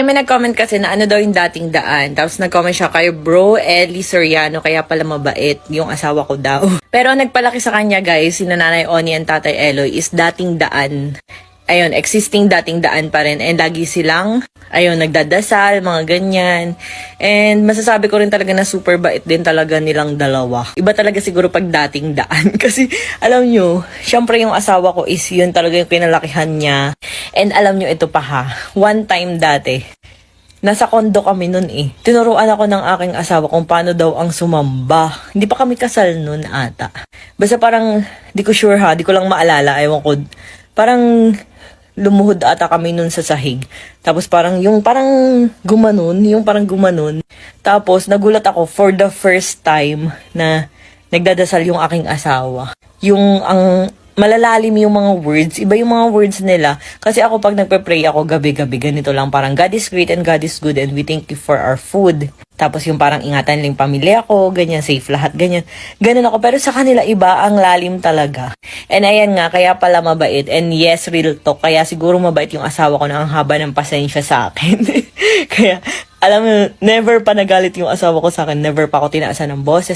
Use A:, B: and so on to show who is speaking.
A: Ay, may nag-comment kasi na ano daw yung dating daan. Tapos nag-comment siya kay bro Ellie Soriano, kaya pala mabait yung asawa ko daw. Pero nagpalaki sa kanya guys, si Nanay Oni and Tatay Eloy is dating daan. Ayun, existing dating daan pa rin. And lagi silang, ayun, nagdadasal, mga ganyan. And masasabi ko rin talaga na super bait din talaga nilang dalawa. Iba talaga siguro pag dating daan. Kasi, alam nyo, syempre yung asawa ko is yun talaga yung pinalakihan niya. And alam nyo, ito pa ha. One time dati, Nasa kondo kami nun eh. Tinuruan ako ng aking asawa kung paano daw ang sumamba. Hindi pa kami kasal nun ata. Basta parang, di ko sure ha, di ko lang maalala, ewan ko. Parang lumuhod ata kami nun sa sahig. Tapos parang yung parang gumanon, yung parang gumanon. Tapos nagulat ako for the first time na nagdadasal yung aking asawa. Yung ang malalalim yung mga words, iba yung mga words nila. Kasi ako pag nagpe-pray ako gabi-gabi, ganito lang parang God is great and God is good and we thank you for our food. Tapos yung parang ingatan lang pamilya ko, ganyan, safe lahat, ganyan. Ganun ako. Pero sa kanila iba, ang lalim talaga. And ayan nga, kaya pala mabait. And yes, real talk. Kaya siguro mabait yung asawa ko na ang haba ng pasensya sa akin. kaya, alam mo, never pa nagalit yung asawa ko sa akin. Never pa ako tinaasan ng boses.